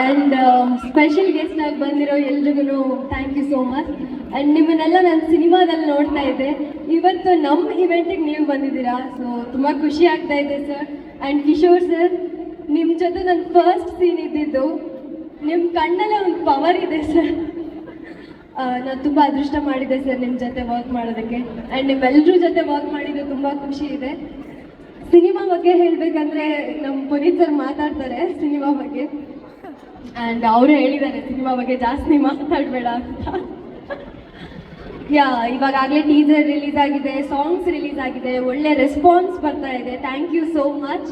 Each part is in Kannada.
ಆ್ಯಂಡ್ ಸ್ಪೆಷಲ್ ಗೆಸ್ಟ್ ಆಗಿ ಬಂದಿರೋ ಎಲ್ರಿಗೂ thank you so much and ನಿಮ್ಮನ್ನೆಲ್ಲ ನಾನು ಸಿನಿಮಾದಲ್ಲಿ ನೋಡ್ತಾ ಇದ್ದೆ. ಇವತ್ತು ನಮ್ಮ ಇವೆಂಟಿಗೆ ನೀವು ಬಂದಿದ್ದೀರಾ. ಸೊ ತುಂಬ ಖುಷಿ ಆಗ್ತಾ ಇದೆ ಸರ್ ಆ್ಯಂಡ್ ಕಿಶೋರ್ ಸರ್ ನಿಮ್ಮ ಜೊತೆ ನನ್ನ ಫಸ್ಟ್ ಸೀನ್ ಇದ್ದಿದ್ದು ನಿಮ್ಮ ಕಣ್ಣಲ್ಲೇ ಒಂದು ಪವರ್ ಇದೆ ಸರ್ ನಾನು ತುಂಬ ಅದೃಷ್ಟ ಮಾಡಿದ್ದೆ ಸರ್ ನಿಮ್ಮ ಜೊತೆ ವರ್ಕ್ ಮಾಡೋದಕ್ಕೆ. ಆ್ಯಂಡ್ ನಿಮ್ಮೆಲ್ಲರ ಜೊತೆ ವರ್ಕ್ ಮಾಡಿದ್ದು ತುಂಬ ಖುಷಿ ಇದೆ. ಸಿನಿಮಾ ಬಗ್ಗೆ ಹೇಳಬೇಕಂದ್ರೆ ನಮ್ಮ ಪುನೀತ್ ಸರ್ ಮಾತಾಡ್ತಾರೆ ಸಿನಿಮಾ ಬಗ್ಗೆ. ಆ್ಯಂಡ್ ಅವರು ಹೇಳಿದ್ದಾರೆ, ಸಿನಿಮಾ ಬಗ್ಗೆ ಜಾಸ್ತಿ ಮಾತಾಡಬೇಡ ಅಂತ. ಯಾ ಇವಾಗಾಗಲೇ ಟೀಸರ್ ರಿಲೀಸ್ ಆಗಿದೆ ಸಾಂಗ್ಸ್ ರಿಲೀಸ್ ಆಗಿದೆ, ಒಳ್ಳೆ ರೆಸ್ಪಾನ್ಸ್ ಬರ್ತಾ ಇದೆ. Thank you so much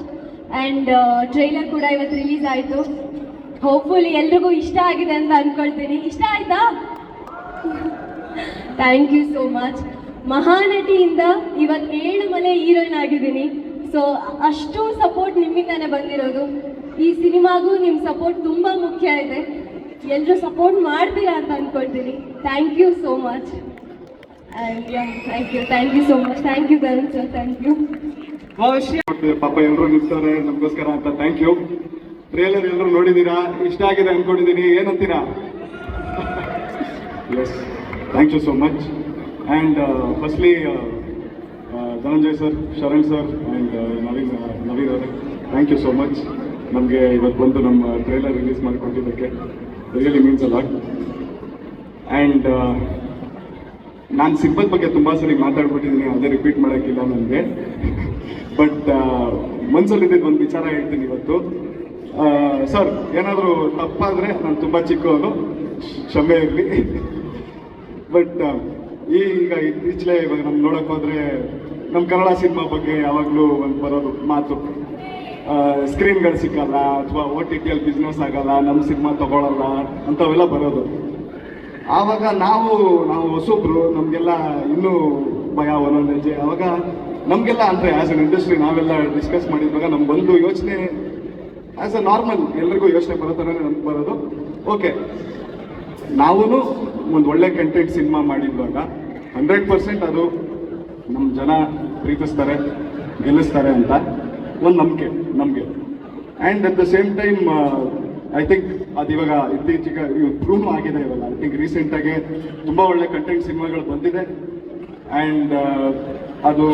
and trailer ಕೂಡ ಇವತ್ತು ರಿಲೀಸ್ ಆಯಿತು. ಹೋಪ್ಫುಲಿ ಎಲ್ರಿಗೂ ಇಷ್ಟ ಆಗಿದೆ ಅಂತ ಅಂದ್ಕೊಳ್ತೀನಿ ಇಷ್ಟ ಆಯ್ತಾ? ಥ್ಯಾಂಕ್ ಯು ಸೋ ಮಚ್ ಮಹಾನಟಿಯಿಂದ ಇವತ್ತು ಏಳು ಮನೆ ಹೀರೋಯಿನ್ ಆಗಿದ್ದೀನಿ. ಸೊ ಅಷ್ಟು ಸಪೋರ್ಟ್ ನಿಮ್ಮಿಂದಾನೆ ಬಂದಿರೋದು. ಈ ಸಿನಿಮಾಗೂ ನಿಮ್ಮ ಸಪೋರ್ಟ್ ತುಂಬ ಮುಖ್ಯ ಇದೆ. ಎಲ್ಲರೂ ಸಪೋರ್ಟ್ ಮಾಡ್ತೀರಾ ಅಂತ ಅನ್ಕೊಳ್ತೀನಿ. Thank you so much and thank you thank you so much thank you Karan sir thank you ಪಾಪ ಎಲ್ಲರೂ ನಿಲ್ಸವ್ರೆ ನಮಗೋಸ್ಕರ ಅಂತ. ಥ್ಯಾಂಕ್ ಯು ಟ್ರೇಲರ್ ಎಲ್ಲರೂ ನೋಡಿದ್ದೀರಾ ಇಷ್ಟ ಆಗಿದೆ ಅಂದ್ಕೊಂಡಿದ್ದೀನಿ ಏನಂತೀರಾ? Yes thank you so much and firstly Dhananjay sir Sharan sir and Naveen Naveen ಅವರೇ. ಥ್ಯಾಂಕ್ ಯು ಸೋ ಮಚ್ ನಮಗೆ ಇವತ್ತು ಬಂದು ನಮ್ಮ ಟ್ರೈಲರ್ ರಿಲೀಸ್ ಮಾಡಿಕೊಟ್ಟಿದ್ದಕ್ಕೆ ರಿಯಲಿ ಮೀನ್ಸ್ ಅಲ್ಲ ಆ್ಯಂಡ್ ನಾನು ಸಿಂಪಲ್ ಬಗ್ಗೆ ತುಂಬ ಸರಿ ಮಾತಾಡ್ಬಿಟ್ಟಿದ್ದೀನಿ ಅದೇ ರಿಪೀಟ್ ಮಾಡೋಕ್ಕಿಲ್ಲ ನನಗೆ. ಬಟ್ ಮನ್ಸಲ್ಲಿದ್ದಿದ್ದು ಒಂದು ವಿಚಾರ ಹೇಳ್ತೀನಿ ಇವತ್ತು. ಸರ್ ಏನಾದರೂ ತಪ್ಪಾದರೆ ನಾನು ತುಂಬ ಚಿಕ್ಕವನು, ಕ್ಷಮೆ ಇರಲಿ. ಬಟ್ ಈಗ ಇತ್ತೀಚಲೇ ಇವಾಗ ನಮ್ಗೆ ನೋಡೋಕ್ಕೋದ್ರೆ ನಮ್ಮ ಕನ್ನಡ ಸಿನಿಮಾ ಬಗ್ಗೆ ಯಾವಾಗಲೂ ಒಂದು ಬರೋದು ಮಾತು. ಸ್ಕ್ರೀನ್ಗಳು ಸಿಕ್ಕಲ್ಲ, ಅಥವಾ ಓ ಟಿ ಟಿಯಲ್ಲಿ ಬಿಸ್ನೆಸ್ ಆಗಲ್ಲ ನಮ್ಮ ಸಿನಿಮಾ ತಗೊಳ್ಳಲ್ಲ ಅಂಥವೆಲ್ಲ ಬರೋದು. ಆವಾಗ ನಾವು ನಾವು ಹೊಸೊಬ್ರು, ನಮಗೆಲ್ಲ ಇನ್ನೂ ಭಯ ಹೆಜ್ಜೆ ಅವಾಗ ನಮಗೆಲ್ಲ ಅಂದರೆ ಆ್ಯಸ್ ಅನ್ ಇಂಡಸ್ಟ್ರಿ ನಾವೆಲ್ಲ ಡಿಸ್ಕಸ್ ಮಾಡಿದ್ವಾಗ ನಮ್ಗೆ ಒಂದು ಯೋಚನೆ ಆ್ಯಸ್ ಅ ನಾರ್ಮಲ್ ಎಲ್ರಿಗೂ ಯೋಚನೆ ಬರೋ ಥರನೇ ನಮ್ಗೆ ಬರೋದು. ಓಕೆ ನಾವೂ ಒಂದು ಒಳ್ಳೆ ಕಂಟೆಂಟ್ ಸಿನಿಮಾ ಮಾಡಿದ್ವಾಗ ಹಂಡ್ರೆಡ್ ಪರ್ಸೆಂಟ್ ಅದು ನಮ್ಮ ಜನ ಪ್ರೀತಿಸ್ತಾರೆ, ಗೆಲ್ಲಿಸ್ತಾರೆ ಅಂತ. ಒಂದು ನಂಬಿಕೆ ನಮಗೆ and at the same time I think ಅದು ಇವಾಗ ಇತ್ತೀಚೆಗೆ ಪ್ರೂವ್ ಆಗಿದೆ ಇವಾಗ ಐ ಥಿಂಕ್ ರೀಸೆಂಟಾಗಿ ತುಂಬ ಒಳ್ಳೆ ಕಂಟೆಂಟ್ ಸಿನಿಮಾಗಳು ಬಂದಿದೆ. ಆ್ಯಂಡ್ ಅದು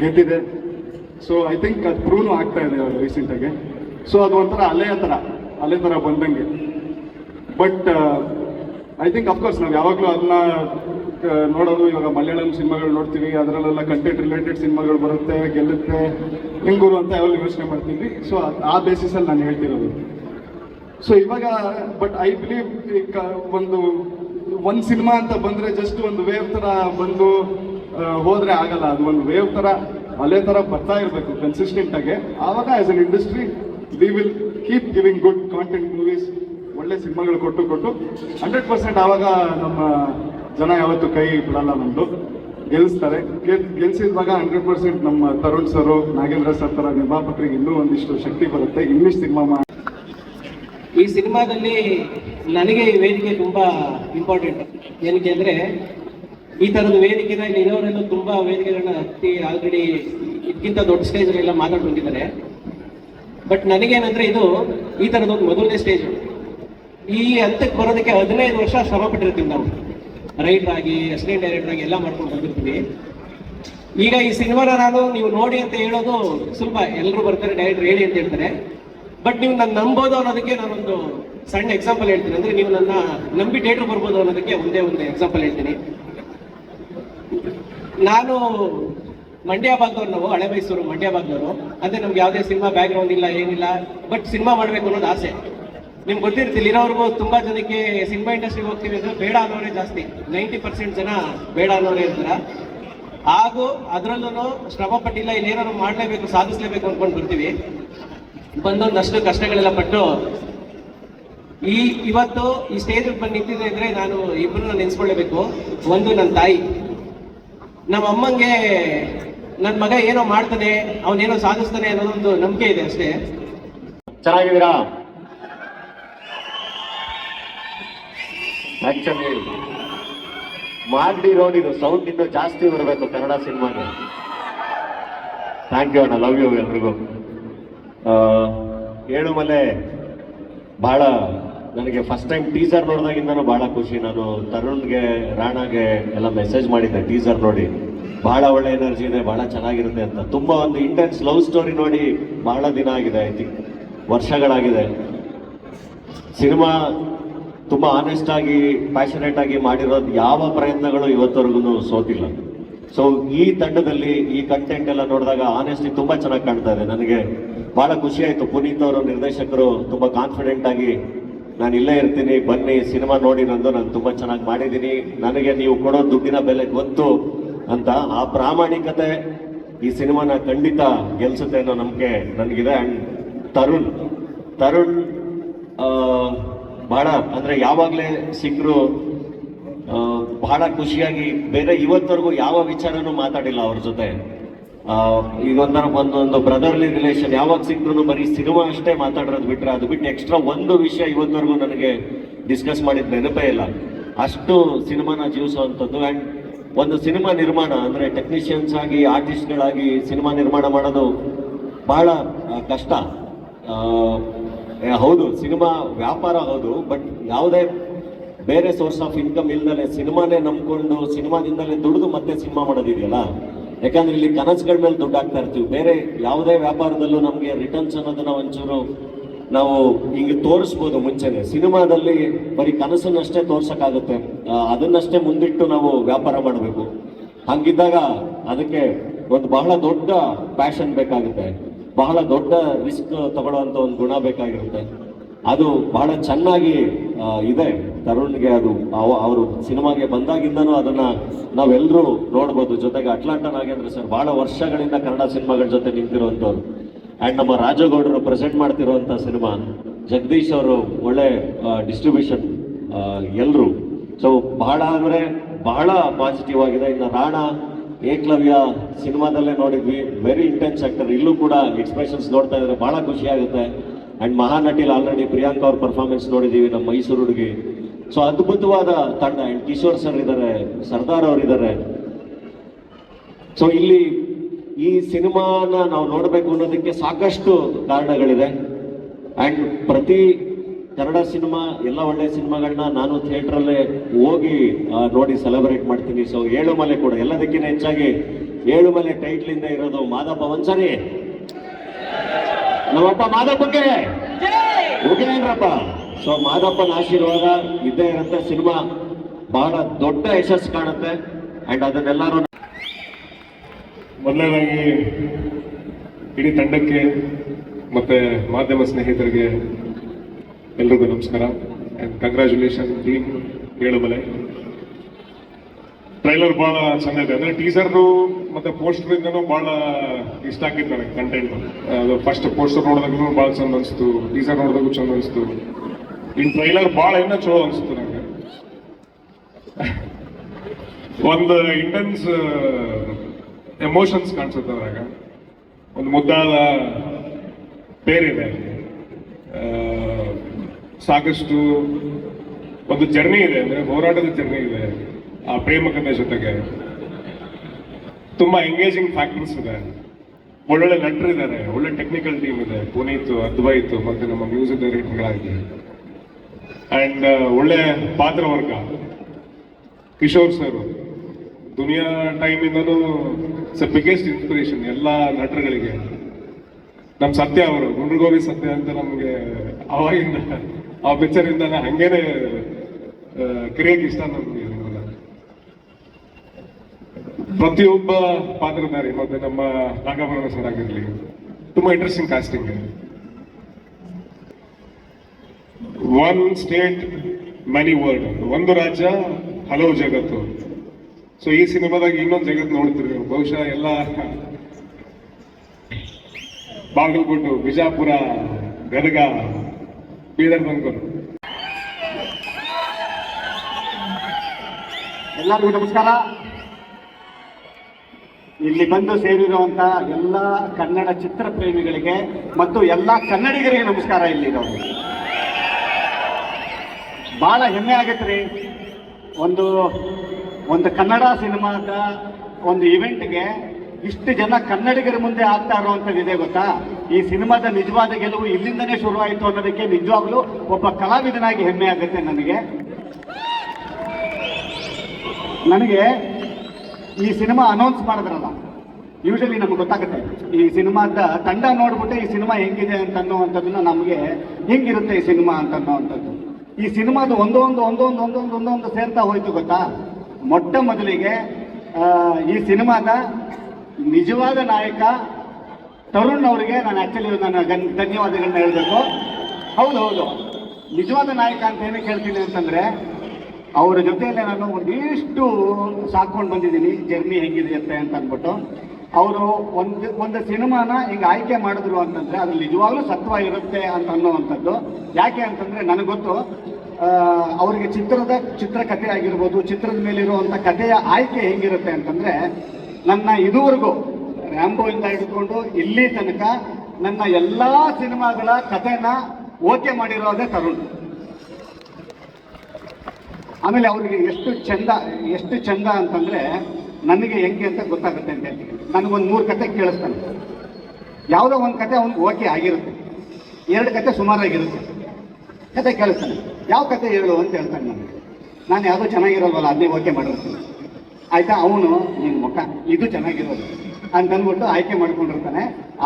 ಗೆದ್ದಿದೆ. ಸೊ ಐ ಥಿಂಕ್ ಅದು ಪ್ರೂವ್ ಆಗ್ತಾ ಇದೆ ರೀಸೆಂಟಾಗಿ ಸೊ ಅದು ಒಂಥರ ಅಲೆಯ ಥರ, ಅಲೆ ಥರ ಬಂದಂಗೆ. ಬಟ್ ಐ ಥಿಂಕ್ ಅಫ್ಕೋರ್ಸ್ ನಾವು ಯಾವಾಗಲೂ ಅದನ್ನ ನೋಡೋದು, ಇವಾಗ ಮಲಯಾಳಂ ಸಿನಿಮಾಗಳು ನೋಡ್ತೀವಿ, ಅದರಲ್ಲೆಲ್ಲ ಕಂಟೆಂಟ್ ರಿಲೇಟೆಡ್ ಸಿನಿಮಾಗಳು ಬರುತ್ತೆ, ಗೆಲ್ಲುತ್ತೆ, ಹೆಂಗೂರು ಅಂತ ಯಾವಾಗಲೂ ಯೋಚನೆ ಮಾಡ್ತೀವಿ ಸೊ ಆ ಬೇಸಿಸಲ್ಲಿ ನಾನು ಹೇಳ್ತಿರೋದು. ಸೊ ಇವಾಗ ಬಟ್ ಐ ಬಿಲೀವ್ ಒಂದು ಒಂದು ಸಿನಿಮಾ ಅಂತ ಬಂದರೆ ಜಸ್ಟ್ ಒಂದು ವೇವ್ ಥರ ಬಂದು ಹೋದರೆ ಆಗಲ್ಲ. ಅದು ಒಂದು ವೇವ್ ಥರ ಅಲೆ ಥರ ಬರ್ತಾ ಇರಬೇಕು ಕನ್ಸಿಸ್ಟೆಂಟ್ ಆಗಿ. ಆವಾಗ as an industry we will keep giving good content movies ಒಳ್ಳೆ ಸಿನಿಮಾಗಳು ಕೊಟ್ಟು ಕೊಟ್ಟು ಹಂಡ್ರೆಡ್ ಪರ್ಸೆಂಟ್ ಆವಾಗ ನಮ್ಮ ಜನ ಯಾವತ್ತು ಕೈ ಬಿಡಲ್ಲ ನಮ್ಮದು ಗೆಲ್ಲಿಸ್ತಾರೆ ಗೆಲ್, ಗೆಲ್ಸಿದ್ವಾಗ ಹಂಡ್ರೆಡ್ ಪರ್ಸೆಂಟ್ ನಮ್ಮ ತರುಣ್ ಸರು, ನಾಗೇಂದ್ರ ಸರ್ ಥರ ನಿರ್ಮಾಪಕರಿಗೆ ಇನ್ನೂ ಒಂದಿಷ್ಟು ಶಕ್ತಿ ಬರುತ್ತೆ. ಇಂಗ್ಲಿಷ್ ಸಿನಿಮಾ ಈ ಸಿನಿಮಾದಲ್ಲಿ ನನಗೆ ಈ ವೇದಿಕೆ ತುಂಬಾ ಇಂಪಾರ್ಟೆಂಟ್ ಏನಕ್ಕೆ ಅಂದ್ರೆ, ಈ ತರದ ವೇದಿಕೆ ಇರೋರೆಲ್ಲ ತುಂಬಾ ವೇದಿಕೆಗಳನ್ನ ಹತ್ತಿ ಆಲ್ರೆಡಿ ಇದಕ್ಕಿಂತ ದೊಡ್ಡ ಸ್ಟೇಜ್ ಎಲ್ಲ ಮಾತಾಡ್ ಬಂದಿದ್ದಾರೆ. ಬಟ್ ನನಗೇನಂದ್ರೆ ಇದು ಈ ತರದ ಒಂದು ಮೊದಲನೇ ಸ್ಟೇಜ್ ಈ ಹಂತಕ್ಕೆ ಬರೋದಕ್ಕೆ ಹದಿನೈದು ವರ್ಷ ಶ್ರಮ ಪಟ್ಟಿರ್ತೀವಿ ನಾವು. ರೈಟರ್ ಆಗಿ ಅಸಿಸ್ಟೆಂಟ್ ಡೈರೆಕ್ಟರ್ ಆಗಿ ಎಲ್ಲ ಮಾಡ್ಕೊಂಡು ಬಂದಿರ್ತೀವಿ. ಈಗ ಈ ಸಿನಿಮಾನ ನಾನು ನೀವು ನೋಡಿ ಅಂತ ಹೇಳೋದು ಸುಲಭ. ಎಲ್ಲರೂ ಬರ್ತಾರೆ ಡೈರೆಕ್ಟರ್ ಹೇಳಿ ಅಂತ ಹೇಳ್ತಾರೆ. ಬಟ್ ನೀವು ನನ್ನ ನಂಬೋದು ಅನ್ನೋದಕ್ಕೆ ನಾನೊಂದು ಸಣ್ಣ ಎಕ್ಸಾಂಪಲ್ ಹೇಳ್ತೀನಿ. ಅಂದ್ರೆ ನೀವು ನನ್ನ ನಂಬಿ ಡೇಟ್ರ್ ಬರ್ಬೋದು ಅನ್ನೋದಕ್ಕೆ ಒಂದೇ ಒಂದು ಎಕ್ಸಾಂಪಲ್ ಹೇಳ್ತೀನಿ. ನಾನು ಮಂಡ್ಯ ಭಾಗದವ್ರು ನಾವು ಹಳೆ ಮೈಸೂರು ಮಂಡ್ಯ ಭಾಗದವರು ಅಂದ್ರೆ ನಮ್ಗೆ ಯಾವುದೇ ಸಿನಿಮಾ ಬ್ಯಾಕ್ ಗ್ರೌಂಡ್ ಇಲ್ಲ, ಏನಿಲ್ಲ. ಬಟ್ ಸಿನಿಮಾ ಮಾಡಬೇಕು ಅನ್ನೋದು ಆಸೆ. ನಿಮ್ಗೆ ಗೊತ್ತಿರ್ತಿಲ್ಲ ಇರೋರ್ಗು ತುಂಬಾ ಜನಕ್ಕೆ ಸಿನಿಮಾ ಇಂಡಸ್ಟ್ರಿಗೆ ಹೋಗ್ತೀವಿ ಅಂದ್ರೆ ಬೇಡ ಅನ್ನೋರೇ ಜಾಸ್ತಿ. ನೈಂಟಿ ಪರ್ಸೆಂಟ್ ಜನ ಬೇಡ ಅನ್ನೋರೇ ಇರ್ತಾರ ಹಾಗೂ ಅದರಲ್ಲೂ ಶ್ರಮ ಪಟ್ಟಿಲ್ಲ, ಇನ್ನೇನಾದ್ರು ಮಾಡಲೇಬೇಕು, ಸಾಧಿಸ್ಲೇಬೇಕು ಅನ್ಕೊಂಡು ಬರ್ತೀವಿ. ಬಂದೊಂದಷ್ಟು ಕಷ್ಟಗಳೆಲ್ಲ ಪಟ್ಟು ಈ ಇವತ್ತು ಈ ಸ್ಟೇಜ್ ಬಂದು ನಿಂತಿದೆ ಅಂದ್ರೆ ನಾನು ಇಬ್ಬರು ನೆನ್ಸ್ಕೊಳ್ಳೇಬೇಕು. ಒಂದು ನನ್ನ ತಾಯಿ. ನಮ್ಮ ಅಮ್ಮಂಗೆ ನನ್ನ ಮಗ ಏನೋ ಮಾಡ್ತಾನೆ, ಅವನೇನೋ ಸಾಧಿಸ್ತಾನೆ ಅನ್ನೋದೊಂದು ನಂಬಿಕೆ ಇದೆ ಅಷ್ಟೇ. ಚೆನ್ನಾಗಿದ್ದೀರಾ? ಆಕ್ಚುಲಿ ರೋಡ್ ಇದು ಸೌಂಡ್ ಇಂದ ಜಾಸ್ತಿ ಬರಬೇಕು ಕನ್ನಡ ಸಿನಿಮಾಗೆ. ಥ್ಯಾಂಕ್ ಯು ಅಣ್ಣ ಲವ್ ಯು ಎಲ್ರಿಗೂ. ಆ, ಏಳುಮಲೆ ಬಹಳ ನನಗೆ ಫಸ್ಟ್ ಟೈಮ್ ಟೀಸರ್ ನೋಡಿದಾಗಿಂದನೂ ಭಾಳ ಖುಷಿ. ನಾನು ತರುಣ್ಗೆ ರಾಣಾಗೆ ಎಲ್ಲ ಮೆಸೇಜ್ ಮಾಡಿದ್ದೆ ಟೀಸರ್ ನೋಡಿ. ಭಾಳ ಒಳ್ಳೆ ಎನರ್ಜಿ ಇದೆ ಭಾಳ ಚೆನ್ನಾಗಿರುತ್ತೆ ಅಂತ. ತುಂಬ ಒಂದು ಇಂಟೆನ್ಸ್ ಲವ್ ಸ್ಟೋರಿ ನೋಡಿ ಭಾಳ ದಿನ ಆಗಿದೆ ಐ ಥಿಂಕ್ ವರ್ಷಗಳಾಗಿದೆ. ಸಿನಿಮಾ ತುಂಬಾ ಆನೆಸ್ಟ್ ಆಗಿ ಪ್ಯಾಷನೇಟ್ ಆಗಿ ಮಾಡಿರೋದು ಯಾವ ಪ್ರಯತ್ನಗಳು ಇವತ್ತವರೆಗೂ ಸೋತಿಲ್ಲ. ಸೊ ಈ ತಂಡದಲ್ಲಿ ಈ ಕಂಟೆಂಟ್ ಎಲ್ಲ ನೋಡಿದಾಗ ಆನೆಸ್ಟ್ಲಿ ತುಂಬಾ ಚೆನ್ನಾಗಿ ಕಾಣ್ತಾ ಇದೆ. ನನಗೆ ಬಹಳ ಖುಷಿ ಆಯ್ತು. ಪುನೀತ್ ಅವರು ನಿರ್ದೇಶಕರು ತುಂಬಾ ಕಾನ್ಫಿಡೆಂಟ್ ಆಗಿ, ನಾನು ಇಲ್ಲೇ ಇರ್ತೀನಿ, ಬನ್ನಿ, ಸಿನಿಮಾ ನೋಡಿ ನಂದು, ನಾನು ತುಂಬಾ ಚೆನ್ನಾಗಿ ಮಾಡಿದ್ದೀನಿ. ನನಗೆ ನೀವು ಕೊಡೋ ದುಡ್ಡಿನ ಬೆಲೆ ಗೊತ್ತು ಅಂತ ಆ ಪ್ರಾಮಾಣಿಕತೆ ಈ ಸಿನಿಮಾನ ಖಂಡಿತ ಗೆಲ್ಸುತ್ತೆ ಅನ್ನೋ ನಂಬಿಕೆ ನನಗಿದೆ. ಅಂಡ್ ತರುಣ್ ತರುಣ್ ಬಹಳ ಅಂದ್ರೆ ಯಾವಾಗಲೇ ಸಿಕ್ಕರು ಬಹಳ ಖುಷಿಯಾಗಿ ಬೇರೆ ಇವತ್ತವರೆಗೂ ಯಾವ ವಿಚಾರನೂ ಮಾತಾಡಿಲ್ಲ ಅವ್ರ ಜೊತೆ. ಒಂಥರ ಒಂದೊಂದು ಬ್ರದರ್ಲಿ ರಿಲೇಷನ್ ಯಾವಾಗ ಸಿಕ್ಕರು ಬರೀ ಸಿನಿಮಾ ಅಷ್ಟೇ ಮಾತಾಡಿರೋದು ಬಿಟ್ರೆ ಅದು ಬಿಟ್ಟು ಎಕ್ಸ್ಟ್ರಾ ಒಂದು ವಿಷಯ ಇವತ್ತವರೆಗೂ ನನಗೆ ಡಿಸ್ಕಸ್ ಮಾಡಿದ ನೆನಪೇ ಇಲ್ಲ. ಅಷ್ಟು ಸಿನಿಮಾನ ಜೀವಿಸುವಂಥದ್ದು ಆ್ಯಂಡ್ ಒಂದು ಸಿನಿಮಾ ನಿರ್ಮಾಣ, ಅಂದರೆ ಟೆಕ್ನಿಷಿಯನ್ಸ್ ಆಗಿ ಆರ್ಟಿಸ್ಟ್ಗಳಾಗಿ ಸಿನಿಮಾ ನಿರ್ಮಾಣ ಮಾಡೋದು ಬಹಳ ಕಷ್ಟ. ಹೌದು, ಸಿನಿಮಾ ವ್ಯಾಪಾರ ಹೌದು, ಬಟ್ ಯಾವುದೇ ಬೇರೆ ಸೋರ್ಸ್ ಆಫ್ ಇನ್ಕಮ್ ಇಲ್ದಲೆ ಸಿನಿಮಾನೇ ನಂಬ್ಕೊಂಡು ಸಿನಿಮಾದಿಂದಲೇ ದುಡಿದು ಮತ್ತೆ ಸಿನಿಮಾ ಮಾಡೋದಿದೆಯಲ್ಲ? ಯಾಕಂದ್ರೆ ಇಲ್ಲಿ ಕನಸುಗಳ ಮೇಲೆ ದುಡ್ಡು ಹಾಕ್ತಾ ಇರ್ತೀವಿ. ಬೇರೆ ಯಾವುದೇ ವ್ಯಾಪಾರದಲ್ಲೂ ನಮಗೆ ರಿಟರ್ನ್ಸ್ ಅನ್ನೋದನ್ನ ಒಂಚೂರು ನಾವು ಹಿಂಗೆ ತೋರಿಸ್ಬೋದು ಮುಂಚೆನೆ. ಸಿನಿಮಾದಲ್ಲಿ ಬರೀ ಕನಸನ್ನಷ್ಟೇ ತೋರ್ಸೋಕ್ಕಾಗುತ್ತೆ. ಅದನ್ನಷ್ಟೇ ಮುಂದಿಟ್ಟು ನಾವು ವ್ಯಾಪಾರ ಮಾಡಬೇಕು. ಹಂಗಿದ್ದಾಗ ಅದಕ್ಕೆ ಒಂದು ಬಹಳ ದೊಡ್ಡ ಪ್ಯಾಷನ್ ಬೇಕಾಗುತ್ತೆ. ಬಹಳ ದೊಡ್ಡ ರಿಸ್ಕ್ ತಗೊಳ್ಳುವಂತ ಒಂದು ಗುಣ ಬೇಕಾಗಿರುತ್ತೆ. ಅದು ಬಹಳ ಚೆನ್ನಾಗಿ ಇದೆ. ತರುಣ್ಗೆ ಅದು ಅವರು ಸಿನಿಮಾಗೆ ಬಂದಾಗಿಂದನೂ ಅದನ್ನ ನಾವೆಲ್ಲರೂ ನೋಡ್ಬೋದು. ಜೊತೆಗೆ ಅಟ್ಲಾಂಟ ನಾಗೇಂದ್ರ ಸರ್, ಬಹಳ ವರ್ಷಗಳಿಂದ ಕನ್ನಡ ಸಿನಿಮಾಗಳ ಜೊತೆ ನಿಂತಿರುವಂಥವ್ರು. ಆ್ಯಂಡ್ ನಮ್ಮ ರಾಜಗೌಡರು ಪ್ರೆಸೆಂಟ್ ಮಾಡ್ತಿರುವಂಥ ಸಿನಿಮಾ, ಜಗದೀಶ್ ಅವರು ಒಳ್ಳೆ ಡಿಸ್ಟ್ರಿಬ್ಯೂಷನ್ ಎಲ್ಲರೂ ಸೊ ಬಹಳ ಅಂದ್ರೆ ಬಹಳ ಪಾಸಿಟಿವ್ ಆಗಿದೆ. ಇನ್ನು ರಾಣಾ ಏಕಲವ್ಯ ಸಿನಿಮಾದಲ್ಲೇ ನೋಡಿದ್ವಿ. ವೆರಿ ಇಂಟೆನ್ಸ್ ಆಕ್ಟರ್ ಇಲ್ಲೂ ಕೂಡ ಎಕ್ಸ್ಪ್ರೆಷನ್ಸ್ ನೋಡ್ತಾ ಇದ್ರೆ ಬಹಳ ಖುಷಿ ಆಗುತ್ತೆ. ಅಂಡ್ ಮಹಾನಟಿಲಿ ಆಲ್ರೆಡಿ ಪ್ರಿಯಾಂಕಾ ಅವ್ರ ಪರ್ಫಾರ್ಮೆನ್ಸ್ ನೋಡಿದೀವಿ ನಮ್ಮ ಮೈಸೂರು ಹುಡುಗಿ. ಸೊ ಅದ್ಭುತವಾದ ತಂಡ. ಅಂಡ್ ಕಿಶೋರ್ ಸರ್ ಇದ್ದಾರೆ ಸರ್ದಾರ್ ಅವರಿದ್ದಾರೆ ಸೊ ಇಲ್ಲಿ ಈ ಸಿನಿಮಾನ ನಾವು ನೋಡಬೇಕು ಅನ್ನೋದಕ್ಕೆ ಸಾಕಷ್ಟು ಕಾರಣಗಳಿದೆ. ಅಂಡ್ ಪ್ರತಿ ಕನ್ನಡ ಸಿನಿಮಾ, ಎಲ್ಲ ಒಳ್ಳೆ ಸಿನಿಮಾಗಳನ್ನ ನಾನು ಥಿಯೇಟ್ರಲ್ಲೇ ಹೋಗಿ ನೋಡಿ ಸೆಲೆಬ್ರೇಟ್ ಮಾಡ್ತೀನಿ. ಸೊ ಏಳುಮಲೆ ಕೂಡ, ಎಲ್ಲದಕ್ಕಿಂತ ಹೆಚ್ಚಾಗಿ ಏಳು ಏಳುಮಲೆ ಟೈಟ್ಲಿಂದ ಇರೋದು ಮಾದಪ್ಪ ಒಂದ್ಸರಿ. ನಮ್ಮಪ್ಪ ಮಾದಪ್ಪಕ್ಕೆ ಹೋಗೇನ್ರಪ್ಪ ಸೊ ಮಾದಪ್ಪನ ಆಶೀರ್ವಾದ ಇದ್ದೇ ಇರುತ್ತೆ. ಸಿನಿಮಾ ಬಹಳ ದೊಡ್ಡ ಯಶಸ್ಸು ಕಾಣುತ್ತೆ. ಅಂಡ್ ಅದನ್ನೆಲ್ಲರೂ ಮೊದಲನೇದಾಗಿ ಇಡೀ ತಂಡಕ್ಕೆ ಮತ್ತೆ ಮಾಧ್ಯಮ ಸ್ನೇಹಿತರಿಗೆ ಎಲ್ರಿಗೂ ನಮಸ್ಕಾರ. And congratulation team Elumale trailer ಭಾಳ ಚೆನ್ನಾಗಿದೆ. ಅಂದ್ರೆ ಟೀಸರ್ನು ಮತ್ತೆ ಪೋಸ್ಟರ್ ಭಾಳ ಇಷ್ಟ ಆಗಿತ್ತು ನನಗೆ ಕಂಟೆಂಟ್ ಅದು ಫಸ್ಟ್ ಪೋಸ್ಟರ್ ನೋಡಿದಾಗೂ ಬಹಳ ಚಂದ ಅನಿಸ್ತು ಟೀಸರ್ ನೋಡಿದಾಗೂ ಚಂದ ಅನಿಸ್ತು. ಇನ್ ಟ್ರೈಲರ್ ಭಾಳ ಇನ್ನೂ ಚಲೋ ಅನಿಸ್ತು ನನಗೆ ಒಂದು ಇಂಟೆನ್ಸ್ ಎಮೋಷನ್ಸ್ ಕಾಣಿಸುತ್ತೆ ಅದ್ರಾಗ. ಒಂದು ಮುದ್ದಾದ ಪೇರಿದೆ. ಆ, ಸಾಕಷ್ಟು ಒಂದು ಜರ್ನಿ ಇದೆ, ಅಂದ್ರೆ ಹೋರಾಟದ ಜರ್ನಿ ಇದೆ ಆ ಪ್ರೇಮ ಕಥೆ ಜೊತೆಗೆ. ತುಂಬಾ ಎಂಗೇಜಿಂಗ್ ಫ್ಯಾಕ್ಟರ್ಸ್ ಇದೆ. ಒಳ್ಳೊಳ್ಳೆ ನಟರಿದ್ದಾರೆ ಒಳ್ಳೆ ಟೆಕ್ನಿಕಲ್ ಟೀಮ್ ಇದೆ. ಪುನೀತ್, ಅದ್ವೈತ್ ಮತ್ತೆ ನಮ್ಮ ಮ್ಯೂಸಿಕ್ ಡೈರೆಕ್ಟರ್ಗಳಾಗಿ ಅಂಡ್ ಒಳ್ಳೆ ಪಾತ್ರವರ್ಗ ಕಿಶೋರ್ ಸರ್ ದುನಿಯಾ ಟೈಮಿಂದನೂ ಸರ್ ಬಿಗ್ಗೆಸ್ಟ್ ಇನ್ಸ್ಪಿರೇಷನ್ ಎಲ್ಲ ನಟರುಗಳಿಗೆ. ನಮ್ಮ ಸತ್ಯ ಅವರು, ಗುಂಡ್ರಗೋವಿ ಸತ್ಯ ಅಂತ ನಮಗೆ ಅವಾಗಿಂದ ಆ ಪಿಕ್ಚರಿಂದ ಹಂಗೇನೆ ಕ್ರಿಯೇಟ್ ಇಷ್ಟ ನಮ್ಗೆ. ಪ್ರತಿಯೊಬ್ಬ ಪಾತ್ರಧಾರಿ, ಮತ್ತೆ ನಮ್ಮ ನಾಗಾಭರಣ ಸರ್ ಆಗಿರ್ಲಿ, ತುಂಬಾ interesting casting one state many world ಒಂದು ರಾಜ್ಯ, ಹಲವು ಜಗತ್ತು ಸೊ ಈ ಸಿನಿಮಾದಾಗ ಇನ್ನೊಂದು ಜಗತ್ತು ನೋಡ್ತೀರಿ. ಬಹುಶಃ ಎಲ್ಲ ಬಾಗಲಕೋಟು, ಬಿಜಾಪುರ, ಗದಗ ಬೀದರ್ ಎಲ್ಲರಿಗೂ ನಮಸ್ಕಾರ. ಇಲ್ಲಿ ಬಂದು ಸೇರಿರುವಂತ ಎಲ್ಲ ಕನ್ನಡ ಚಿತ್ರ ಪ್ರೇಮಿಗಳಿಗೆ ಮತ್ತು ಎಲ್ಲ ಕನ್ನಡಿಗರಿಗೆ ನಮಸ್ಕಾರ ಇಲ್ಲಿರೋದು. ಬಹಳ ಹೆಮ್ಮೆ ಆಗತ್ತೆ ಒಂದು ಒಂದು ಕನ್ನಡ ಸಿನಿಮಾದ ಒಂದು ಇವೆಂಟ್ಗೆ ಇಷ್ಟು ಜನ ಕನ್ನಡಿಗರ ಮುಂದೆ ಆಗ್ತಾ ಇರುವಂಥದ್ದು ಇದೆ ಗೊತ್ತಾ? ಈ ಸಿನಿಮಾದ ನಿಜವಾದ ಗೆಲುವು ಇಲ್ಲಿಂದನೇ ಶುರುವಾಯಿತು ಅನ್ನೋದಕ್ಕೆ ನಿಜವಾಗ್ಲೂ ಒಬ್ಬ ಕಲಾವಿದನಾಗಿ ಹೆಮ್ಮೆ ಆಗುತ್ತೆ ನನಗೆ. ನನಗೆ ಈ ಸಿನಿಮಾ ಅನೌನ್ಸ್ ಮಾಡಿದ್ರಲ್ಲ ಯೂಶಲಿ ನಮ್ಗೆ ಗೊತ್ತಾಗುತ್ತೆ. ಈ ಸಿನಿಮಾದ ತಂಡ ನೋಡ್ಬಿಟ್ಟು ಈ ಸಿನಿಮಾ ಹೆಂಗಿದೆ ಅಂತ ಅನ್ನುವಂಥದ್ದನ್ನ ನಮಗೆ ಹೆಂಗಿರುತ್ತೆ ಈ ಸಿನಿಮಾ ಅಂತ ಅನ್ನೋವಂಥದ್ದು ಈ ಸಿನಿಮಾದ ಒಂದೊಂದು ಒಂದೊಂದು ಒಂದೊಂದು ಒಂದೊಂದು ಸೇರ್ತಾ ಹೋಯ್ತು ಗೊತ್ತಾ? ಮೊಟ್ಟ ಮೊದಲಿಗೆ ಈ ಸಿನಿಮಾದ ನಿಜವಾದ ನಾಯಕ ತರುಣ್ ಅವರಿಗೆ ನಾನು ಆ್ಯಕ್ಚುಲಿ ನನ್ನ ಗನ್ ಧನ್ಯವಾದಗಳನ್ನ ಹೇಳಬೇಕು. ಹೌದು ಹೌದು. ನಿಜವಾದ ನಾಯಕ ಅಂತ ಏನಕ್ಕೆ ಹೇಳ್ತೀನಿ ಅಂತಂದ್ರೆ, ಅವರ ಜೊತೆಯಲ್ಲೇ ನಾನು ಒಂದಿಷ್ಟು ಸಾಕೊಂಡು ಬಂದಿದ್ದೀನಿ. ಜರ್ನಿ ಹೆಂಗಿದೆ ಅಂತ ಅಂದ್ಬಿಟ್ಟು. ಅವರು ಒಂದು ಒಂದು ಸಿನಿಮಾನ ಹಿಂಗೆ ಆಯ್ಕೆ ಮಾಡಿದ್ರು ಅಂತಂದ್ರೆ ಅದು ನಿಜವಾಗ್ಲೂ ಸತ್ವ ಇರುತ್ತೆ ಅಂತ ಅನ್ನೋವಂಥದ್ದು. ಯಾಕೆ ಅಂತಂದ್ರೆ ನನಗೆ ಗೊತ್ತು ಅವರಿಗೆ ಚಿತ್ರದ ಚಿತ್ರಕಥೆ ಆಗಿರ್ಬೋದು, ಚಿತ್ರದ ಮೇಲಿರುವಂಥ ಕಥೆಯ ಆಯ್ಕೆ ಹೆಂಗಿರುತ್ತೆ ಅಂತಂದ್ರೆ, ನನ್ನ ಇದುವರೆಗೂ ರ್ಯಾಂಬೋ ಇಂದ ಹಿಡ್ಕೊಂಡು ಇಲ್ಲಿ ತನಕ ನನ್ನ ಎಲ್ಲಾ ಸಿನಿಮಾಗಳ ಕಥೆನ ಓಕೆ ಮಾಡಿರೋದೇ ತರುಣ್. ಆಮೇಲೆ ಅವರಿಗೆ ಎಷ್ಟು ಚಂದ ಎಷ್ಟು ಚಂದ ಅಂತಂದ್ರೆ ನನಗೆ ಹೆಂಗೆ ಅಂತ ಗೊತ್ತಾಗುತ್ತೆ ಅಂತ ಹೇಳ್ತೀನಿ. ನನಗೊಂದು ಮೂರು ಕತೆ ಕೇಳಿಸ್ತಾನೆ. ಯಾವುದೋ ಒಂದು ಕತೆ ಅವ್ನಿಗೆ ಓಕೆ ಆಗಿರುತ್ತೆ. ಎರಡು ಕತೆ ಸುಮಾರಾಗಿರುತ್ತೆ. ಕತೆ ಕೇಳಿಸ್ತಾನೆ. ಯಾವ ಕತೆ ಹೇಳು ಅಂತ ಹೇಳ್ತಾನೆ ನನಗೆ. ನಾನು ಯಾವುದೋ ಚೆನ್ನಾಗಿರೋಲ್ವಲ್ಲ, ಅದನ್ನೇ ಓಕೆ ಮಾಡಿರ್ತೀನಿ. ಆಯಿತಾ? ಅವನು ನಿನ್ನ ಮುಖ. ಇದು ಚೆನ್ನಾಗಿರೋದು. ಅಂತ ಅಂದ್ಬಿಟ್ಟು ಆಯ್ಕೆ ಮಾಡ್ಕೊಂಡಿರ್ತಾನೆ.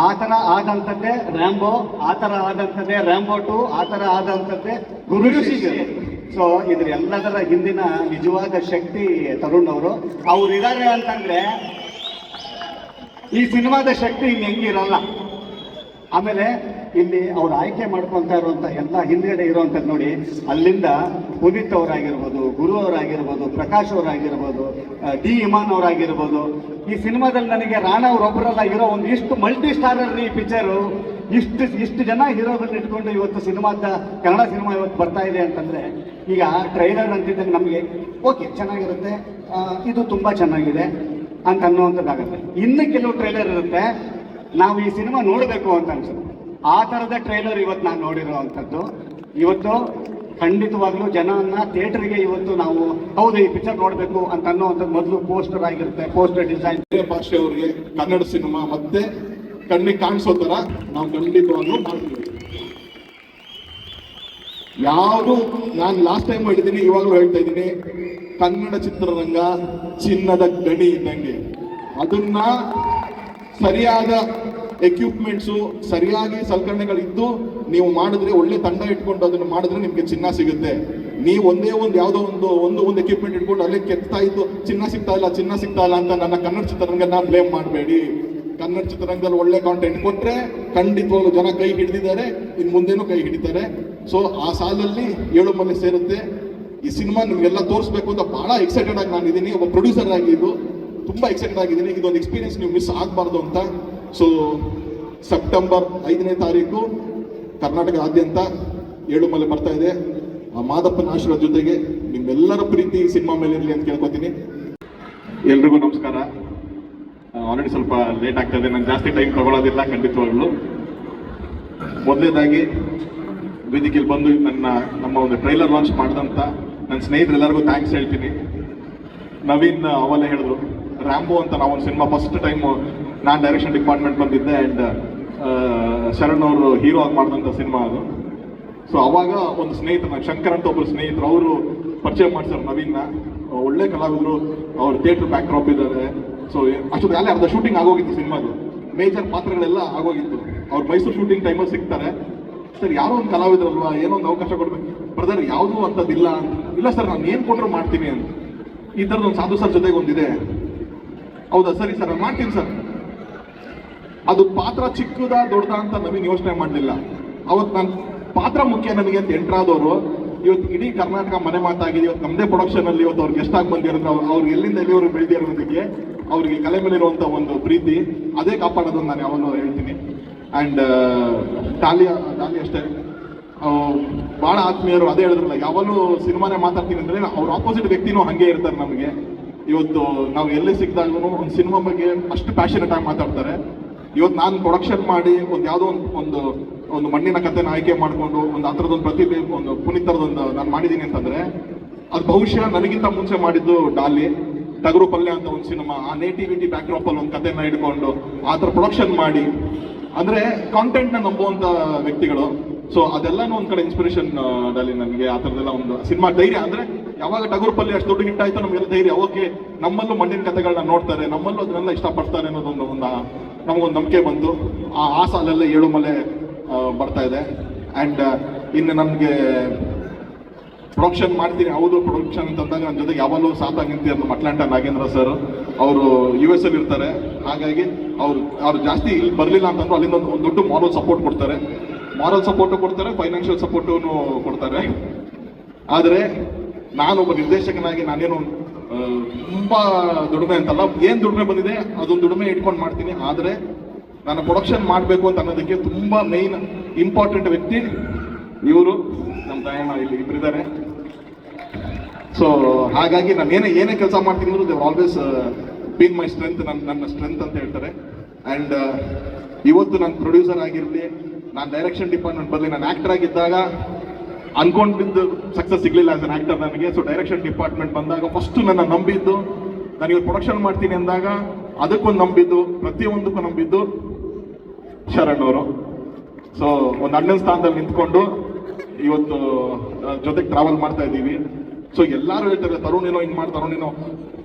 ಆ ಥರ ಆದಂಥದ್ದೇ ರ್ಯಾಂಬೋ ಆ ಥರ ಆದಂಥದ್ದೇ ರ್ಯಾಂಬೋ ಟು ಆ ಥರ ಆದಂಥದ್ದೇ ಗುರು ಸೊ ಇದ್ರ ಎಲ್ಲದರ ಹಿಂದಿನ ನಿಜವಾದ ಶಕ್ತಿ ತರುಣ್ ಅವರು. ಅವ್ರು ಇದ್ದಾರೆ ಅಂತಂದ್ರೆ ಈ ಸಿನಿಮಾದ ಶಕ್ತಿ ಇನ್ನು ಹೆಂಗಿರಲ್ಲ. ಆಮೇಲೆ ಇಲ್ಲಿ ಅವ್ರು ಆಯ್ಕೆ ಮಾಡ್ಕೊಂತ ಇರುವಂತ ಎಲ್ಲ ಹಿಂದ್ಗಡೆ ಇರುವಂಥದ್ದು ನೋಡಿ ಅಲ್ಲಿಂದ ಪುನೀತ್ ಅವರಾಗಿರ್ಬೋದು ಗುರು ಅವರಾಗಿರ್ಬೋದು ಪ್ರಕಾಶ್ ಅವರಾಗಿರ್ಬೋದು ಡಿ ಇಮಾನ್ ಅವರಾಗಿರ್ಬೋದು ಈ ಸಿನಿಮಾದಲ್ಲಿ ನನಗೆ ರಾಣಾ ಅವರೊಬ್ಬರಲ್ಲ ಇರೋ ಒಂದು ಇಷ್ಟು ಮಲ್ಟಿ ಸ್ಟಾರರ್ ಈ ಪಿಕ್ಚರು ಇಷ್ಟು ಇಷ್ಟು ಜನ ಹೀರೋಗಳನ್ನ ಇಟ್ಕೊಂಡು ಇವತ್ತು ಸಿನಿಮಾದ, ಕನ್ನಡ ಸಿನಿಮಾ ಇವತ್ತು ಬರ್ತಾ ಇದೆ ಅಂತಂದ್ರೆ, ಈಗ ಟ್ರೈಲರ್ ಅಂತಿದ್ದಂಗೆ ನಮಗೆ ಓಕೆ ಚೆನ್ನಾಗಿರುತ್ತೆ ಇದು ತುಂಬಾ ಚೆನ್ನಾಗಿದೆ ಅಂತ ಅನ್ನುವಂಥದ್ದಾಗುತ್ತೆ ಇನ್ನು ಕೆಲವು ಟ್ರೈಲರ್ ಇರುತ್ತೆ, ನಾವು ಈ ಸಿನಿಮಾ ನೋಡಬೇಕು ಅಂತ ಅನ್ಸುತ್ತೆ. ಆ ಥರದ ಟ್ರೈಲರ್ ಇವತ್ತು ನಾನು ನೋಡಿರುವಂಥದ್ದು ಇವತ್ತು ಖಂಡಿತವಾಗ್ಲೂ ಜನನ್ನ ಥಿಯೇಟರ್ಗೆ ಇವತ್ತು ನಾವು, ಹೌದು ಈ ಪಿಕ್ಚರ್ ನೋಡಬೇಕು ಅಂತ ಅನ್ನೋವಂಥದ್ದು ಮೊದಲು ಪೋಸ್ಟರ್ ಆಗಿರುತ್ತೆ, ಪೋಸ್ಟರ್ ಡಿಸೈನ್. ಭಾಷೆ ಅವರಿಗೆ ಕನ್ನಡ ಸಿನಿಮಾ ಮತ್ತೆ ಕಣ್ಣಿಗೆ ಕಾಣಿಸೋ ತರ ನಾವು ಖಂಡಿತವಾಗ್ಲೂ ಯಾವುದು ನಾನು ಲಾಸ್ಟ್ ಟೈಮ್ ಹೇಳಿದ್ದೀನಿ ಇವಾಗಲೂ ಹೇಳ್ತಾ ಇದ್ದೀನಿ, ಕನ್ನಡ ಚಿತ್ರರಂಗ ಚಿನ್ನದ ಗಣಿ ಇದ್ದಂಗೆ. ಅದನ್ನ ಸರಿಯಾದ ಎಕ್ವಿಪ್ಮೆಂಟ್ಸು ಸರಿಯಾಗಿ ಸಲಕರಣೆಗಳಿದ್ದು ನೀವು ಮಾಡಿದ್ರೆ ಒಳ್ಳೆ ತಂಡ ಇಟ್ಕೊಂಡು ಅದನ್ನು ಮಾಡಿದ್ರೆ ನಿಮಗೆ ಚಿನ್ನ ಸಿಗುತ್ತೆ. ನೀವು ಒಂದೇ ಒಂದು ಯಾವುದೋ ಒಂದು ಒಂದು ಒಂದು ಎಕ್ವಿಪ್ಮೆಂಟ್ ಇಟ್ಕೊಂಡು ಅಲ್ಲೇ ಕೆತ್ತಾ ಇದ್ದು ಚಿನ್ನ ಸಿಗ್ತಾ ಇಲ್ಲ, ಚಿನ್ನ ಸಿಗ್ತಾ ಇಲ್ಲ ಅಂತ ನನ್ನ ಕನ್ನಡ ಚಿತ್ರರಂಗನ ಬ್ಲೇಮ್ ಮಾಡಬೇಡಿ. ಕನ್ನಡ ಚಿತ್ರರಂಗದಲ್ಲಿ ಒಳ್ಳೆ ಕಾಂಟೆಂಟ್ ಕೊಟ್ಟರೆ ಖಂಡಿತವಾಗ್ಲೂ ಜನ ಕೈ ಹಿಡಿದಿದ್ದಾರೆ ಇನ್ನು ಮುಂದೇನೂ ಕೈ ಹಿಡಿತಾರೆ. ಸೊ ಆ ಸಾಲಲ್ಲಿ ಏಳು ಮನೆ ಸೇರುತ್ತೆ. ಈ ಸಿನಿಮಾ ನಿಮಗೆಲ್ಲ ತೋರಿಸ್ಬೇಕು ಅಂತ ಬಹಳ ಎಕ್ಸೈಟೆಡ್ ಆಗಿ ನಾನು ಇದ್ದೀನಿ ಒಬ್ಬ ಪ್ರೊಡ್ಯೂಸರ್ ಆಗಿ ಇದು ತುಂಬಾ ಎಕ್ಸೈಟೆಡ್ ಆಗಿದ್ದೀನಿ. ಇದೊಂದು ಎಕ್ಸ್ಪೀರಿಯನ್ಸ್ ನೀವು ಮಿಸ್ ಆಗಬಾರ್ದು ಅಂತ. ಸೊ ಸೆಪ್ಟೆಂಬರ್ ಐದನೇ ತಾರೀಕು ಕರ್ನಾಟಕದಾದ್ಯಂತ ಏಳು ಮಲೆ ಬರ್ತಾ ಇದೆ. ಆ ಮಾದಪ್ಪನ ಆಶೀರ್ವಾದ ಜೊತೆಗೆ ನಿಮ್ಮೆಲ್ಲರ ಪ್ರೀತಿ ಸಿನಿಮಾ ಮೇಲೆ ಇರಲಿ ಅಂತ ಕೇಳ್ಕೊತೀನಿ. ಎಲ್ರಿಗೂ ನಮಸ್ಕಾರ. ಆಲ್ರೆಡಿ ಸ್ವಲ್ಪ ಲೇಟ್ ಆಗ್ತದೆ ನಾನು ಜಾಸ್ತಿ ಟೈಮ್ ತಗೊಳ್ಳೋದಿಲ್ಲ ಖಂಡಿತವಾಗ್ಲು. ಮೊದಲನೇದಾಗಿ ವೇದಿಕೆಯಲ್ಲಿ ಬಂದು ನನ್ನ, ನಮ್ಮ ಒಂದು ಟ್ರೈಲರ್ ಲಾಂಚ್ ಮಾಡಿದಂಥ ನನ್ನ ಸ್ನೇಹಿತರೆಲ್ಲರಿಗೂ ಥ್ಯಾಂಕ್ಸ್ ಹೇಳ್ತೀನಿ. ನವೀನ್ ಅವಲ್ಲೇ ಹೇಳಿದ್ರು. ರ್ಯಾಂಬೋ ಅಂತ ನಾವು ಒಂದು ಸಿನಿಮಾ ಫಸ್ಟ್ ಟೈಮ್ ನಾನು ಡೈರೆಕ್ಷನ್ ಡಿಪಾರ್ಟ್ಮೆಂಟ್ ಬಂದಿದ್ದೆ ಆ್ಯಂಡ್ ಶರಣ್ ಅವರು ಹೀರೋ ಆಗಿ ಮಾಡಿದಂಥ ಸಿನಿಮಾ ಅದು. ಸೊ ಅವಾಗ ಒಂದು ಸ್ನೇಹಿತರು ನಾನು ಶಂಕರ್ ಅಂತ ಒಬ್ಬರು ಸ್ನೇಹಿತರು, ಅವರು ಪರಿಚಯ ಮಾಡಿಸ್ತಾರೆ ನವೀನ್ನ. ಒಳ್ಳೆ ಕಲಾವಿದರು, ಅವ್ರ ಥಿಯೇಟರ್ ಬ್ಯಾಕ್ ಡ್ರಾಪ್ ಇದ್ದಾರೆ ಸೊ ಅಷ್ಟೊತ್ತಿಗೆ ಅಲ್ಲೇ ಅರ್ಧ ಶೂಟಿಂಗ್ ಆಗೋಗಿತ್ತು ಸಿನಿಮಾದು ಮೇಜರ್ ಪಾತ್ರಗಳೆಲ್ಲ ಆಗೋಗಿತ್ತು. ಅವ್ರು ಮೈಸೂರು ಶೂಟಿಂಗ್ ಟೈಮಲ್ಲಿ ಸಿಗ್ತಾರೆ. ಸರ್, ಯಾರೋ ಒಂದು ಕಲಾವಿದರಲ್ವಾ? ಏನೋ ಒಂದು ಅವಕಾಶ ಕೊಡ್ಬೇಕು. ಬ್ರದರ್ ಯಾವುದೂ ಅಂಥದ್ದಿಲ್ಲ ಅಂತ. ಇಲ್ಲ ಸರ್, ನಾನು ಏನು ಕೊಟ್ಟರು ಮಾಡ್ತೀನಿ ಅಂತ. ಈ ಥರದ್ದು ಒಂದು ಸಾಧು ಸರ್ ಜೊತೆಗೆ ಒಂದಿದೆ ಹೌದಾ? ಸರಿ ಸರ್, ನಾನು ಮಾಡ್ತೀನಿ ಸರ್. ಅದು ಪಾತ್ರ ಚಿಕ್ಕದ ದೊಡ್ಡದ ಅಂತ ನವೀನ್ ಯೋಚನೆ ಮಾಡಲಿಲ್ಲ. ಅವತ್ತು ನಾನು ಪಾತ್ರ ಮುಖ್ಯ ನನಗೆ ಅಂತ ಎಂಟ್ರಾದವರು ಇವತ್ತು ಇಡೀ ಕರ್ನಾಟಕ ಮನೆ ಮಾತಾಗಿದೆ ಇವತ್ತು ನಮ್ಮದೇ ಪ್ರೊಡಕ್ಷನಲ್ಲಿ ಇವತ್ತು ಅವ್ರಿಗೆ ಆಗಿ ಬಂದಿರೋದು ಅವ್ರು ಎಲ್ಲಿಂದ ಎಲ್ಲಿಂದ ಎಲ್ಲಿವರು ಬೆಳೆದಿರೋದಕ್ಕೆ ಅವ್ರಿಗೆ ಕಲೆ ಮೇಲಿರುವಂಥ ಒಂದು ಪ್ರೀತಿ, ಅದೇ ಕಾಪಾಡೋದು ನಾನು ಯಾವಾಗಲೂ ಹೇಳ್ತೀನಿ. ಆ್ಯಂಡ್ ಟಾಲಿಯ ಟಾಲಿ ಅಷ್ಟೇ. ಅವ್ರು ಭಾಳ ಆತ್ಮೀಯರು ಅದೇ ಹೇಳಿದ್ರಲ್ಲ ಯಾವಾಗಲೂ ಸಿನಿಮಾನೇ ಮಾತಾಡ್ತೀನಿ ಅಂದ್ರೆ ಅವ್ರ ಆಪೋಸಿಟ್ ವ್ಯಕ್ತಿನೂ ಹಾಗೆ ಇರ್ತಾರೆ ನಮಗೆ. ಇವತ್ತು ನಾವು ಎಲ್ಲೇ ಸಿಕ್ಕಿದಾಗೂ ಒಂದು ಸಿನಿಮಾ ಬಗ್ಗೆ ಅಷ್ಟು ಪ್ಯಾಷನೇಟ್ ಆಗಿ ಮಾತಾಡ್ತಾರೆ. ಇವತ್ತು ನಾನು ಪ್ರೊಡಕ್ಷನ್ ಮಾಡಿ ಒಂದು ಯಾವುದೋ ಒಂದು ಒಂದು ಒಂದು ಮಣ್ಣಿನ ಕಥೆನ ಆಯ್ಕೆ ಮಾಡಿಕೊಂಡು ಒಂದು ಆ ಪ್ರತಿಭೆ, ಒಂದು ಪುನೀತ್ ನಾನು ಮಾಡಿದ್ದೀನಿ ಅಂತಂದ್ರೆ, ಅದು ಬಹುಶಃ ನನಗಿಂತ ಮುಂಚೆ ಮಾಡಿದ್ದು ಡಾಲಿ ಟಗರು ಪಲ್ಯ ಅಂತ ಒಂದು ಸಿನಿಮಾ, ಆ ನೇಟಿವಿಟಿ ಬ್ಯಾಕ್ ಅಲ್ಲಿ ಒಂದು ಕಥೆನ ಇಟ್ಕೊಂಡು ಆ ಥರ ಪ್ರೊಡಕ್ಷನ್ ಮಾಡಿ, ಅಂದ್ರೆ ಕಾಂಟೆಂಟ್ನ ನಂಬುವಂತ ವ್ಯಕ್ತಿಗಳು. ಸೊ ಅದೆಲ್ಲನೂ ಒಂದು ಕಡೆ ಇನ್ಸ್ಪಿರೇಷನ್ ಡಾಲಿ ನನಗೆ ಆ ಥರದೆಲ್ಲ ಒಂದು ಸಿನಿಮಾ ಧೈರ್ಯ ಅಂದರೆ ಯಾವಾಗ ಟಗರು ಪಲ್ಯ ಅಷ್ಟು ದೊಡ್ಡ ಹಿಟ್ ಆಯ್ತು ನಮ್ಗೆಲ್ಲ ಧೈರ್ಯ. ಓಕೆ, ನಮ್ಮಲ್ಲೂ ಮಣ್ಣಿನ ಕಥೆಗಳನ್ನ ನೋಡ್ತಾರೆ, ನಮ್ಮಲ್ಲೂ ಅದನ್ನೆಲ್ಲ ಇಷ್ಟಪಡ್ತಾರೆ ಅನ್ನೋದೊಂದು ಒಂದು ನಮಗೊಂದು ನಂಬಿಕೆ ಬಂತು ಆ ಆ ಸಾಲೆಲ್ಲ ಏಳು ಮಲೆ ಬರ್ತಾ ಇದೆ. ಆ್ಯಂಡ್ ಇನ್ನು ನಮಗೆ ಪ್ರೊಡಕ್ಷನ್ ಮಾಡ್ತೀನಿ. ಹೌದು ಪ್ರೊಡಕ್ಷನ್ ಅಂತಂದಾಗ ನನ್ನ ಜೊತೆಗೆ ಯಾವಾಗಲೂ ಸಾಥ ನಿಂತಿರೋದು ಮಟ್ಲಾಂಟ ನಾಗೇಂದ್ರ ಸರ್ ಅವರು ಯು ಎಸ್ ಅಲ್ಲಿ ಇರ್ತಾರೆ. ಹಾಗಾಗಿ ಅವ್ರು ಅವ್ರು ಜಾಸ್ತಿ ಇಲ್ಲಿ ಬರಲಿಲ್ಲ ಅಂತಂದ್ರೆ ಅಲ್ಲಿಂದ ಒಂದು ದೊಡ್ಡ ಮಾರಲ್ ಸಪೋರ್ಟ್ ಕೊಡ್ತಾರೆ. ಮಾರಲ್ ಸಪೋರ್ಟು ಕೊಡ್ತಾರೆ ಫೈನಾನ್ಷಿಯಲ್ ಸಪೋರ್ಟು ಕೊಡ್ತಾರೆ. ಆದರೆ ನಾನೊಬ್ಬ ನಿರ್ದೇಶಕನಾಗಿ ನಾನೇನು ತುಂಬಾ ದುಡಿಮೆ ಅಂತಲ್ಲ, ಏನು ದುಡಿಮೆ ಬಂದಿದೆ, ಅದೊಂದು ದುಡಿಮೆ ಇಟ್ಕೊಂಡು ಮಾಡ್ತೀನಿ. ಆದರೆ ನಾನು ಪ್ರೊಡಕ್ಷನ್ ಮಾಡಬೇಕು ಅಂತ ಅನ್ನೋದಕ್ಕೆ ತುಂಬಾ ಮೈನ್ ಇಂಪಾರ್ಟೆಂಟ್ ವ್ಯಕ್ತಿ ಇವರು. ನಮ್ಮ ದಯಣ್ಣ ಇಲ್ಲಿ ಇಬ್ಬರಿದ್ದಾರೆ ಸೊ ಹಾಗಾಗಿ ನಾನು ಏನೇ ಏನೇ ಕೆಲಸ ಮಾಡ್ತೀನಿ ಅಂದ್ರೆ ದೇವ್ರು ಆಲ್ವೇಸ್ ಬೀನ್ ಮೈ ಸ್ಟ್ರೆಂತ್ ನನ್ನ ನನ್ನ ಸ್ಟ್ರೆಂತ್ ಅಂತ ಹೇಳ್ತಾರೆ. ಆ್ಯಂಡ್ ಇವತ್ತು ನಾನು ಪ್ರೊಡ್ಯೂಸರ್ ಆಗಿರಲಿ, ನಾನು ಡೈರೆಕ್ಷನ್ ಡಿಪಾರ್ಟ್ಮೆಂಟ್ ಬರಲಿ, ನಾನು ಆ್ಯಕ್ಟರ್ ಆಗಿದ್ದಾಗ ಅನ್ಕೊಂಡಿದ್ದು ಸಕ್ಸಸ್ ಸಿಗಲಿಲ್ಲ ಆಸ್ ಅನ್ ಆ್ಯಕ್ಟರ್ ನನಗೆ. ಸೊ ಡೈರೆಕ್ಷನ್ ಡಿಪಾರ್ಟ್ಮೆಂಟ್ ಬಂದಾಗ ಫಸ್ಟ್ ನನ್ನ ನಂಬಿದ್ದು, ನಾನು ಇವತ್ತು ಪ್ರೊಡಕ್ಷನ್ ಮಾಡ್ತೀನಿ ಅಂದಾಗ ಅದಕ್ಕೊಂದು ನಂಬಿದ್ದು, ಪ್ರತಿಯೊಂದಕ್ಕೂ ನಂಬಿದ್ದು ಶರಣ್ ಅವರು. ಸೊ ಒಂದು ಅಣ್ಣನ ಸ್ಥಾನದಲ್ಲಿ ನಿಂತ್ಕೊಂಡು ಇವತ್ತು ಜೊತೆಗೆ ಟ್ರಾವೆಲ್ ಮಾಡ್ತಾ ಇದ್ದೀವಿ. ಸೊ ಎಲ್ಲರೂ ಹೇಳ್ತಾರೆ ತರುಣ್ ಏನೋ ಹಿಂಗ್ ಮಾಡ್ ತರುಣ್ ಏನೋ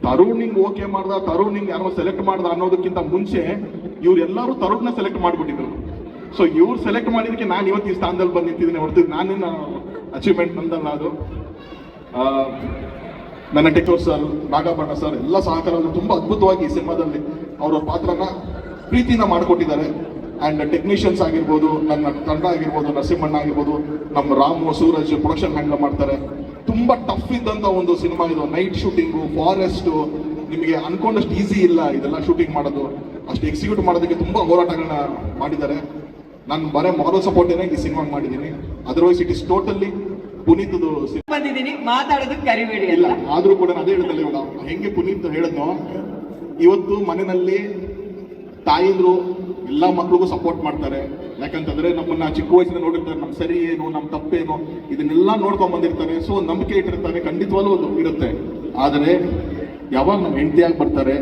ತರುಣ್ ಹಿಂಗ್ ಓಕೆ ಮಾಡ್ದ, ತರುಣ್ ಹಿಂಗ್ ಯಾರೋ ಸೆಲೆಕ್ಟ್ ಮಾಡ್ದ ಅನ್ನೋದಕ್ಕಿಂತ ಮುಂಚೆ ಇವ್ರೆಲ್ಲರೂ ತರುಣ್ನ ಸೆಲೆಕ್ಟ್ ಮಾಡ್ಬಿಟ್ಟಿದ್ರು. ಸೊ ಇವ್ರು ಸೆಲೆಕ್ಟ್ ಮಾಡಿದಕ್ಕೆ ನಾನು ಇವತ್ತು ಈ ಸ್ಥಾನದಲ್ಲಿ ಬಂದು ನಿಂತಿದ್ದೀನಿ ಹೊರತು ನಾನೇನು ಅಚೀವ್ಮೆಂಟ್ ನಂದಲ್ಲ ಅದು. ನನ್ನ ಟೆಕ್ನೋರ್ ಸರ್ ನಾಗಭಟ್ಟ ಸರ್ ಎಲ್ಲ ಸಹಕಾರವನ್ನು ತುಂಬಾ ಅದ್ಭುತವಾಗಿ ಈ ಸಿನಿಮಾದಲ್ಲಿ ಅವರ ಪಾತ್ರನ ಪ್ರೀತಿನ ಮಾಡಿಕೊಟ್ಟಿದ್ದಾರೆ. ಅಂಡ್ ಟೆಕ್ನಿಷಿಯನ್ಸ್ ಆಗಿರ್ಬೋದು, ನನ್ನ ತಂಡ ಆಗಿರ್ಬೋದು, ನರಸಿಂಹಣ್ಣ ಆಗಿರ್ಬೋದು ನಮ್ಮ ರಾಮು, ಸೂರಜ್ ಪ್ರೊಡಕ್ಷನ್ ಹ್ಯಾಂಡಲ್ ಮಾಡ್ತಾರೆ. ತುಂಬಾ ಟಫ್ ಇದ್ದಂತ ಒಂದು ಸಿನಿಮಾ ಇದು. ನೈಟ್ ಶೂಟಿಂಗು ಫಾರೆಸ್ಟು ನಿಮಗೆ ಅನ್ಕೊಂಡಷ್ಟು ಈಸಿ ಇಲ್ಲ ಇದೆಲ್ಲ ಶೂಟಿಂಗ್ ಮಾಡೋದು. ಅಷ್ಟು ಎಕ್ಸಿಕ್ಯೂಟ್ ಮಾಡೋದಕ್ಕೆ ತುಂಬಾ ಹೋರಾಟಗಳನ್ನ ಮಾಡಿದ್ದಾರೆ. ನಾನು ಬರೇ ಮಾರಲ್ ಸಪೋರ್ಟೇನೆ ಈ ಸಿನಿಮಾ ಮಾಡಿದ್ದೀನಿ. Otherwise it is totally Puneeth ಬಂದಿದ್ದೀನಿ ಮಾತಾಡೋದಕ್ಕೆ ಕರಿಬೇಡಿ ಇಲ್ಲ ಆದ್ರೂ ಕೂಡ ಅದೇ ಹೇಳ್ತಲ್ಲ ಇವಾಗ ಹೆಂಗೆ ಪುನೀತ್ ಹೇಳಿದ್ನೋ ಇವತ್ತು ಮನೆಯಲ್ಲಿ ತಾಯಿಂದ್ರು ಎಲ್ಲ ಮಕ್ಳಿಗೂ ಸಪೋರ್ಟ್ ಮಾಡ್ತಾರೆ. ಯಾಕಂತಂದ್ರೆ ನಮ್ಮನ್ನ ಚಿಕ್ಕ ವಯಸ್ಸಿನ ನೋಡಿರ್ತಾರೆ ನಮ್ ಸರಿ ಏನು ನಮ್ ತಪ್ಪೇನು ಇದನ್ನೆಲ್ಲ ನೋಡ್ಕೊಂಡ್ ಬಂದಿರ್ತಾರೆ. ಸೊ ನಂಬಿಕೆ ಇಟ್ಟಿರ್ತಾರೆ ಖಂಡಿತವಾಗ್ಲೂ ಅದು ಇರುತ್ತೆ. ಆದರೆ ಯಾವಾಗ ನಮ್ಮ ಹೆಂಡತಿಯಾಗಿ ಬರ್ತಾರೆ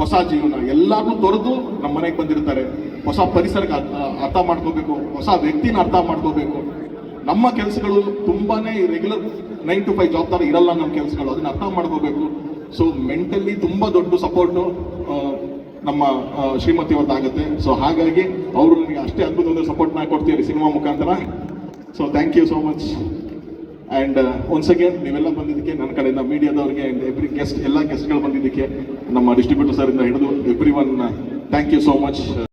ಹೊಸ ಜೀವನ ಎಲ್ಲಾರ್ನೂ ತೊರೆದು ನಮ್ಮ ಮನೆಗೆ ಬಂದಿರ್ತಾರೆ. ಹೊಸ ಪರಿಸರಕ್ಕೆ ಅರ್ಥ ಮಾಡ್ಕೋಬೇಕು, ಹೊಸ ವ್ಯಕ್ತಿನ ಅರ್ಥ ಮಾಡ್ಕೋಬೇಕು. ನಮ್ಮ ಕೆಲಸಗಳು ತುಂಬಾನೇ regular nine to five job ತರ ಇರಲ್ಲ ನಮ್ಮ ಕೆಲಸಗಳು, ಅದನ್ನ ಅರ್ಥ ಮಾಡ್ಕೋಬೇಕು. ಸೊ ಮೆಂಟಲಿ ತುಂಬಾ ದೊಡ್ಡ ಸಪೋರ್ಟು ನಮ್ಮ ಶ್ರೀಮತಿ ಆಗುತ್ತೆ. ಸೊ ಹಾಗಾಗಿ ಅವರು ನನಗೆ ಅಷ್ಟೇ ಅದ್ಭುತವಾದ ಸಪೋರ್ಟ್ನ ಕೊಡ್ತೀವಿ ಸಿನಿಮಾ ಮುಖಾಂತರ. So thank you so much and once again ನೀವೆಲ್ಲ ಬಂದಿದ್ದಕ್ಕೆ ನನ್ನ ಕಡೆಯಿಂದ, ಮೀಡಿಯಾದವ್ರಿಗೆ ಆ್ಯಂಡ್ ಎವ್ರಿ ಗೆಸ್ಟ್ ಎಲ್ಲ ಗೆಸ್ಟ್ಗಳು ಬಂದಿದ್ದಕ್ಕೆ ನಮ್ಮ ಡಿಸ್ಟ್ರಿಬ್ಯೂಟರ್ ಸರ್ ಇಂದ ಹಿಡಿದು everyone thank you so much